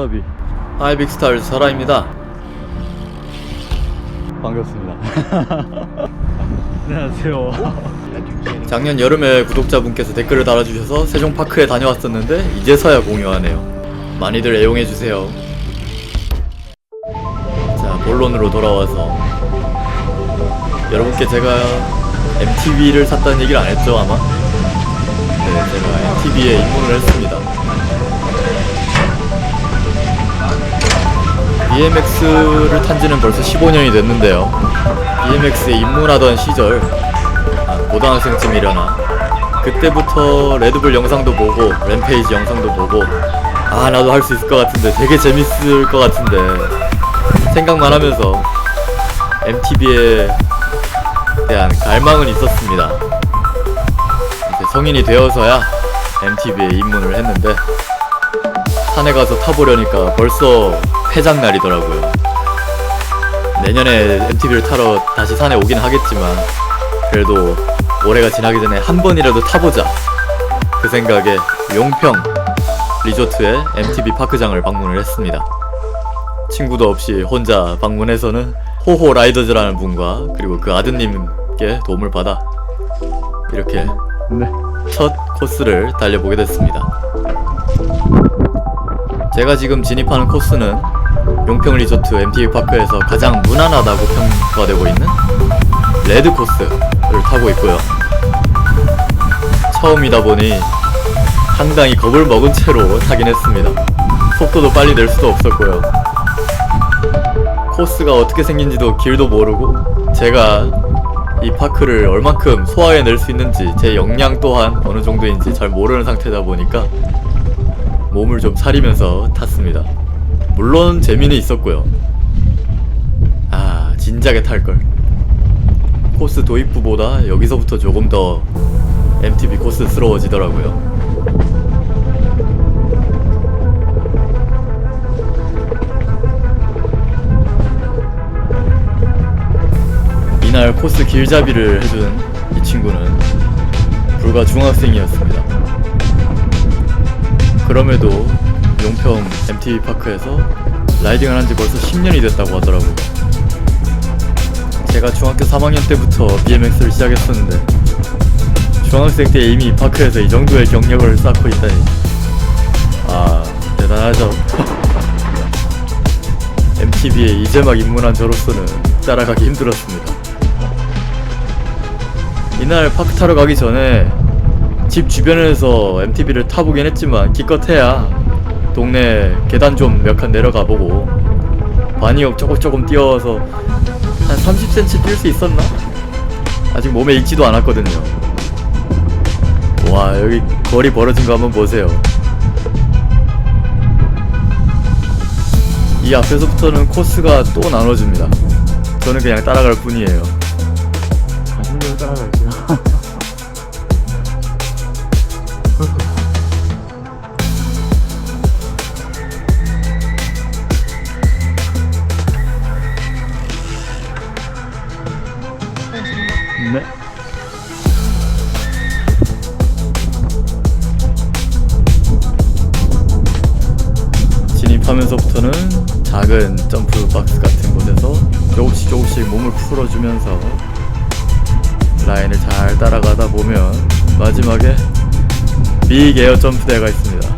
킬러비 하이빅스타일 사라입니다. 반갑습니다. 안녕하세요. 작년 여름에 구독자분께서 댓글을 달아주셔서 세종파크에 다녀왔었는데 이제서야 공유하네요. 많이들 애용해주세요. 자, 본론으로 돌아와서 여러분께 제가 MTV를 샀다는 얘기를 안 했죠 아마? 네, 제가 MTV에 입문을 했습니다. BMX를 탄 지는 벌써 15년이 됐는데요. BMX에 입문하던 시절, 아, 고등학생쯤이려나. 그때부터 레드불 영상도 보고, 램페이지 영상도 보고, 아, 나도 할 수 있을 것 같은데, 되게 재밌을 것 같은데, 생각만 하면서 MTV에 대한 갈망은 있었습니다. 이제 성인이 되어서야 MTV에 입문을 했는데, 산에 가서 타보려니까 벌써 폐장 날이더라고요. 내년에 MTV를 타러 다시 산에 오긴 하겠지만 그래도 올해가 지나기 전에 한 번이라도 타보자 그 생각에 용평 리조트의 MTV 파크장을 방문을 했습니다. 친구도 없이 혼자 방문해서는 호호 라이더즈라는 분과 그리고 그 아드님께 도움을 받아 이렇게 네. 첫 코스를 달려보게 됐습니다. 제가 지금 진입하는 코스는 용평 리조트 MTV 파크에서 가장 무난하다고 평가되고 있는 레드 코스를 타고 있고요. 처음이다 보니 상당히 겁을 먹은 채로 타긴 했습니다. 속도도 빨리 낼 수도 없었고요. 코스가 어떻게 생긴지도 길도 모르고 제가 이 파크를 얼만큼 소화해낼 수 있는지 제 역량 또한 어느 정도인지 잘 모르는 상태다 보니까 몸을 좀 사리면서 탔습니다. 물론 재미는 있었고요. 아, 진작에 탈걸. 코스 도입부보다 여기서부터 조금 더 MTB 코스스러워지더라고요. 이날 코스 길잡이를 해준 이 친구는 불과 중학생이었습니다. 그럼에도 용평 MTV 파크에서 라이딩을 한 지 벌써 10년이 됐다고 하더라고요. 제가 중학교 3학년 때부터 BMX를 시작했었는데 중학생 때 이미 이 파크에서 이 정도의 경력을 쌓고 있다니 아 대단하죠. MTV에 이제 막 입문한 저로서는 따라가기 힘들었습니다. 이날 파크 타러 가기 전에 집 주변에서 MTB를 타보긴 했지만 기껏해야 동네 계단 좀 몇 칸 내려가 보고 반이역 조금 조금 뛰어서 한 30cm 뛸 수 있었나? 아직 몸에 익지도 않았거든요. 와 여기 거리 벌어진 거 한번 보세요. 이 앞에서부터는 코스가 또 나눠집니다. 저는 그냥 따라갈 뿐이에요. 가슴대로 따라갈게요. 라인을 잘 따라가다 보면 마지막에 빅 에어 점프대가 있습니다.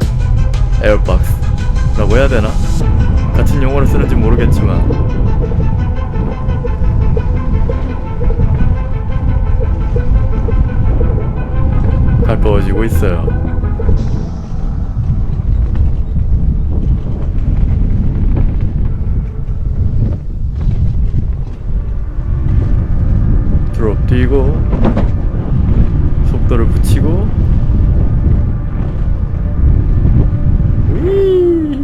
에어박스라고 해야 되나? 같은 용어를 쓰는지 모르겠지만 가까워지고 있어요. 뛰고 속도를 붙이고. 위.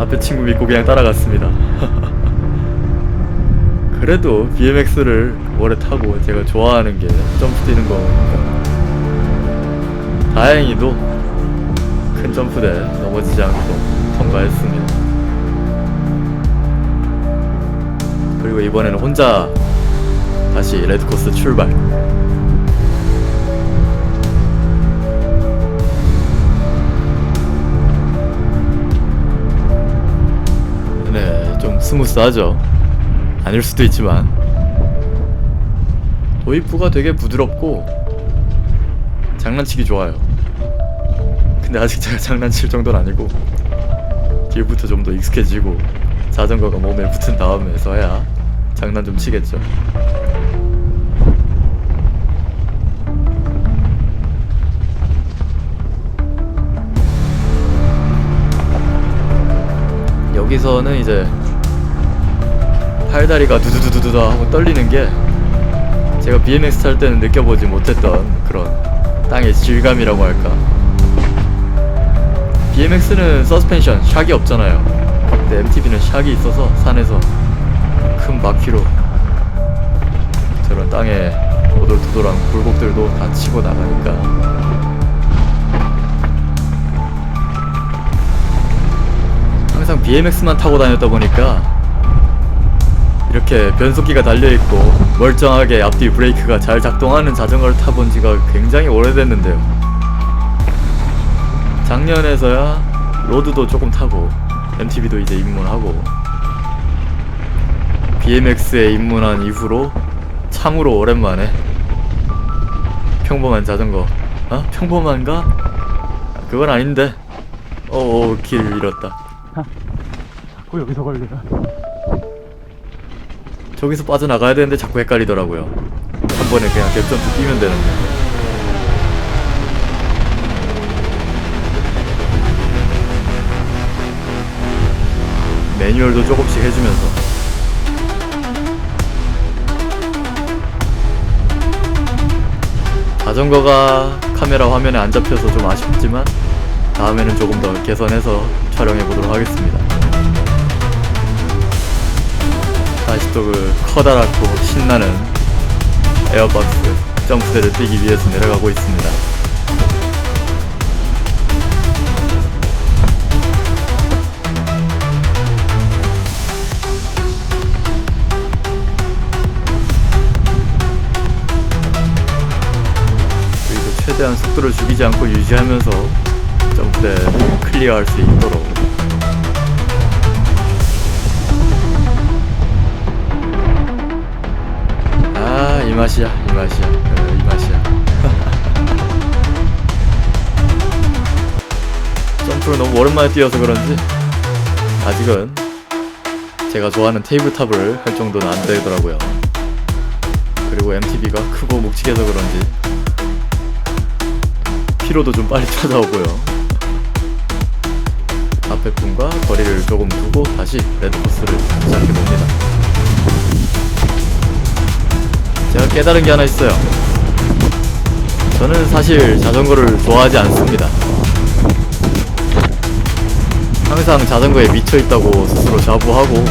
앞에 친구 믿고 그냥 따라갔습니다. 그래도 BMX를 오래 타고 제가 좋아하는 게 점프 뛰는 거니까. 다행히도 큰 점프대 넘어지지 않고 통과했습니다. 그리고 이번에는 혼자 다시 레드코스 출발. 네, 좀 스무스하죠. 아닐 수도 있지만 도입부가 되게 부드럽고 장난치기 좋아요. 근데 아직 제가 장난칠 정도는 아니고 뒤부터 좀 더 익숙해지고 자전거가 몸에 붙은 다음에서야 장난 좀 치겠죠. 여기서는 이제 팔다리가 두두두두두 하고 떨리는 게 제가 BMX 탈 때는 느껴보지 못했던 그런 땅의 질감이라고 할까. BMX는 서스펜션, 샥이 없잖아요. 근데 MTB는 샥이 있어서 산에서 큰 바퀴로 저런 땅에 오돌토돌한 굴곡들도 다 치고 나가니까 항상 BMX만 타고 다녔다 보니까 이렇게 변속기가 달려있고 멀쩡하게 앞뒤 브레이크가 잘 작동하는 자전거를 타본 지가 굉장히 오래됐는데요. 작년에서야 로드도 조금 타고 MTB도 이제 입문하고 BMX에 입문한 이후로 참으로 오랜만에 평범한 자전거 어? 평범한가? 아, 그건 아닌데 어어 길 잃었다 자꾸 여기서 걸리나. 저기서 빠져나가야 되는데 자꾸 헷갈리더라고요 한 번에 그냥 격점프 뛰면 되는데 매뉴얼도 조금씩 해주면서 자전거가 카메라 화면에 안 잡혀서 좀 아쉽지만 다음에는 조금 더 개선해서 촬영해 보도록 하겠습니다. 다시 또 그 커다랗고 신나는 에어박스 점프대를 뛰기 위해서 내려가고 있습니다. 최대한 속도를 죽이지 않고 유지하면서 점프대를 클리어할 수 있도록 아, 이 맛이야, 이 맛이야, 어, 이 맛이야. 점프를 너무 오랜만에 뛰어서 그런지 아직은 제가 좋아하는 테이블탑을 할 정도는 안 되더라고요. 그리고 MTB가 크고 묵직해서 그런지 피로도 좀 빨리 찾아오고요. 앞에 분과 거리를 조금 두고 다시 레드코스를 시작해 봅니다. 제가 깨달은 게 하나 있어요. 저는 사실 자전거를 좋아하지 않습니다. 항상 자전거에 미쳐 있다고 스스로 자부하고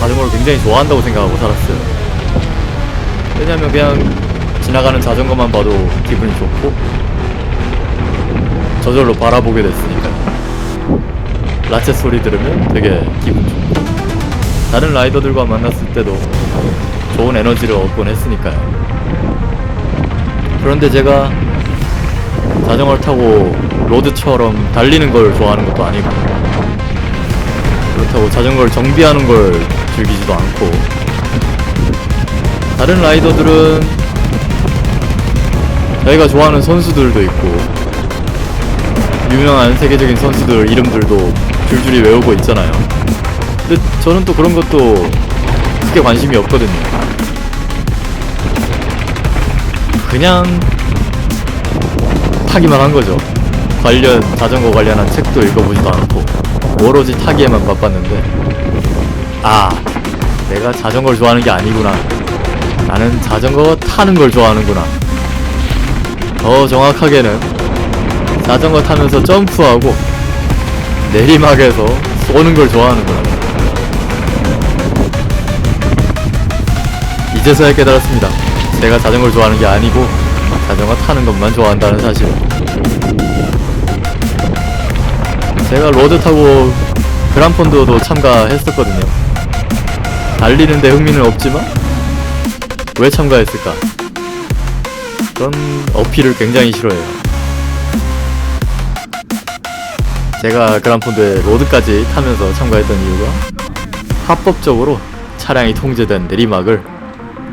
자전거를 굉장히 좋아한다고 생각하고 살았어요. 왜냐면 그냥 지나가는 자전거만 봐도 기분이 좋고 저절로 바라보게 됐으니까요. 라체 소리 들으면 되게 기분 좋고 다른 라이더들과 만났을 때도 좋은 에너지를 얻곤 했으니까요. 그런데 제가 자전거를 타고 로드처럼 달리는 걸 좋아하는 것도 아니고 그렇다고 자전거를 정비하는 걸 즐기지도 않고 다른 라이더들은 저희가 좋아하는 선수들도 있고 유명한 세계적인 선수들 이름들도 줄줄이 외우고 있잖아요. 근데 저는 또 그런 것도 크게 관심이 없거든요. 그냥 타기만 한 거죠. 관련 자전거 관련한 책도 읽어보지도 않고 오로지 타기에만 바빴는데 아 내가 자전거를 좋아하는 게 아니구나. 나는 자전거 타는 걸 좋아하는구나. 더 정확하게는 자전거 타면서 점프하고 내리막에서 쏘는 걸 좋아하는구나. 이제서야 깨달았습니다. 제가 자전거를 좋아하는 게 아니고 자전거 타는 것만 좋아한다는 사실. 제가 로드 타고 그란폰도도 참가했었거든요. 달리는데 흥미는 없지만 왜 참가했을까? 그런 어필을 굉장히 싫어해요. 제가 그란폰도에 로드까지 타면서 참가했던 이유가 합법적으로 차량이 통제된 내리막을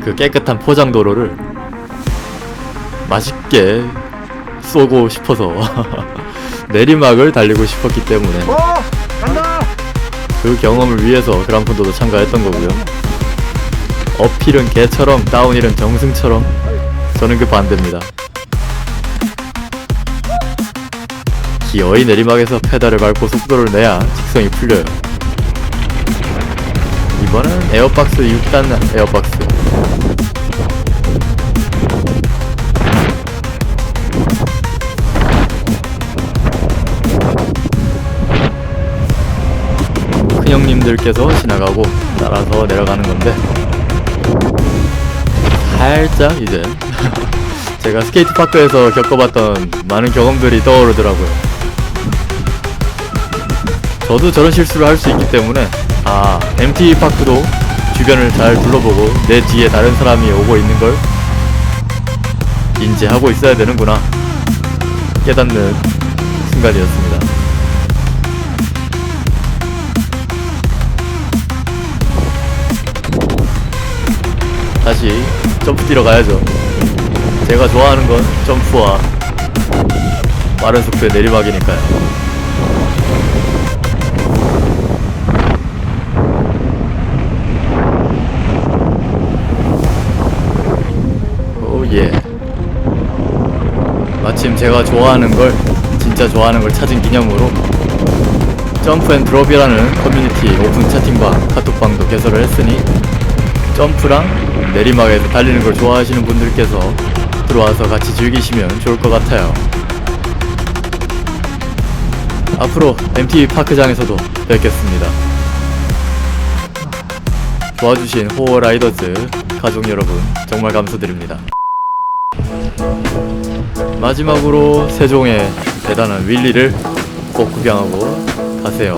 그 깨끗한 포장도로를 맛있게 쏘고 싶어서 내리막을 달리고 싶었기 때문에 어! 그 경험을 위해서 그랑푼도도 참가했던 거고요. 어필은 개처럼 다운힐은 정승처럼 저는 그 반대입니다. 기어이 내리막에서 페달을 밟고 속도를 내야 직성이 풀려요. 이번엔 에어박스 6단 에어박스. 큰형님들께서 지나가고 따라서 내려가는 건데 살짝 이제 제가 스케이트 파크에서 겪어봤던 많은 경험들이 떠오르더라고요. 저도 저런 실수를 할 수 있기 때문에 아 MT 파크도 주변을 잘 둘러보고 내 뒤에 다른 사람이 오고 있는 걸 인지하고 있어야 되는구나 깨닫는 순간이었습니다. 다시 점프 뛰러 가야죠. 제가 좋아하는 건 점프와 빠른 속도의 내리막이니까요. 오 예. 마침 제가 좋아하는 걸 진짜 좋아하는 걸 찾은 기념으로 점프 앤 드롭이라는 커뮤니티 오픈 채팅방 카톡방도 개설을 했으니 점프랑 내리막에서 달리는 걸 좋아하시는 분들께서 들어와서 같이 즐기시면 좋을 것 같아요. 앞으로 MTV 파크장에서도 뵙겠습니다. 도와주신 호어 라이더즈 가족 여러분 정말 감사드립니다. 마지막으로 세종의 대단한 윌리를 꼭 구경하고 가세요.